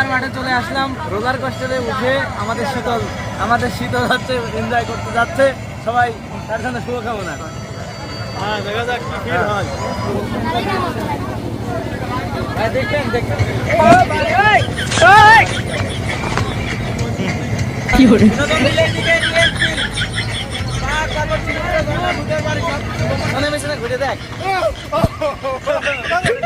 মেলার মাঠে চলে আসলাম। রোলার কোস্টারে উঠে আমাদের শীতল আমাদের শীতল হচ্ছে এনজয় করতে যাচ্ছে। সবাই তার জন্য শুভকামনা। হ্যাঁ দেখা যাক কি ফিল হয়। দেখবেন দেখবেন। কি hore বিনোদন দিলে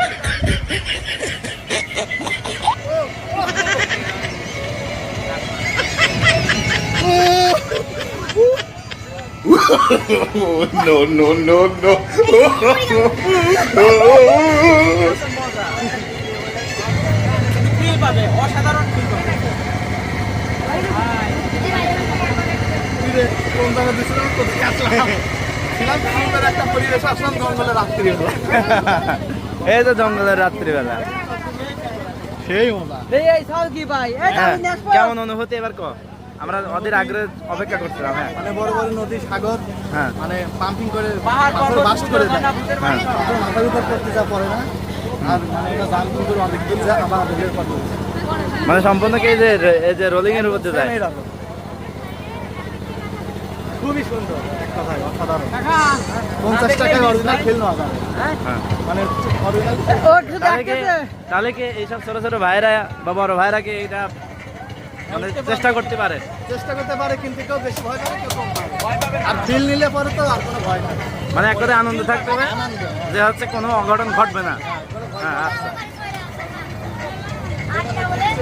no, no, no, no. Feel পাবে অসাধারণ ফিল পাবে কোন জায়গা দিয়েছিলাম কোথায় আসলাম ছিলাম সুন্দর একটা পরিবেশ আসলাম জঙ্গলে রাত্রি হলো এই তো জঙ্গলের রাত্রিবেলা সেই মজা এই এই সাল কি ভাই হ্যাঁ। কেমন অনুভূতি এবার ক আমরা ওদের আগ্রহে অপেক্ষা করছিলাম হ্যাঁ। মানে বড় বড় নদী সাগর হ্যাঁ। মানে পাম্পিং করে পাহাড় মাথার বাস করে দেয়। হ্যাঁ। মাথার উপর করতে যা পড়ে না আর মানে এটা করে অনেক দূর যায় আবার বের করতে মানে সম্পূর্ণ কি এই যে এই যে রোলিং এর মধ্যে যায়? খুবই সুন্দর এক কথায় অসাধারণ। পঞ্চাশ অরিজিনাল। ফিল নেওয়া যাবে মানে অরিজিনাল তাহলে কি তাহলে কি এইসব ছোট ছোট ভাইরা বা বড় ভাইরা কি এটা মানে চেষ্টা করতে পারে। চেষ্টা করতে পারে কিন্তু কেউ বেশি ভয় পাবে কেউ কম পাবে। আর ফিল নিলে পরে তো আর কোনো ভয় নাই মানে এক কথায় আনন্দ থাকতে হবে যে হচ্ছে কোনো অঘটন ঘটবে না। হ্যাঁ আচ্ছা।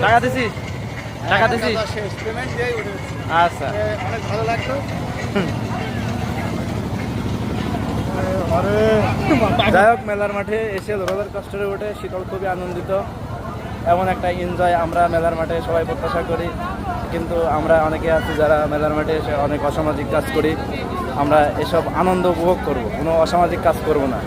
টাকা দিছি? টাকা দিছি? টাকা শেষ। পেমেন্ট দিয়েই উঠে গেছি। আচ্ছা অনেক ভালো লাগল। যাই হোক মেলার মাঠে এসে রোলার কস্টারে উঠে শীতল খুবই আনন্দিত। এমন একটা এনজয় আমরা মেলার মাঠে সবাই প্রত্যাশা করি। কিন্তু আমরা অনেকে আছি যারা মেলার মাঠে এসে অনেক অসামাজিক কাজ করি। আমরা এসব আনন্দ উপভোগ করব, কোনো অসামাজিক কাজ করব না।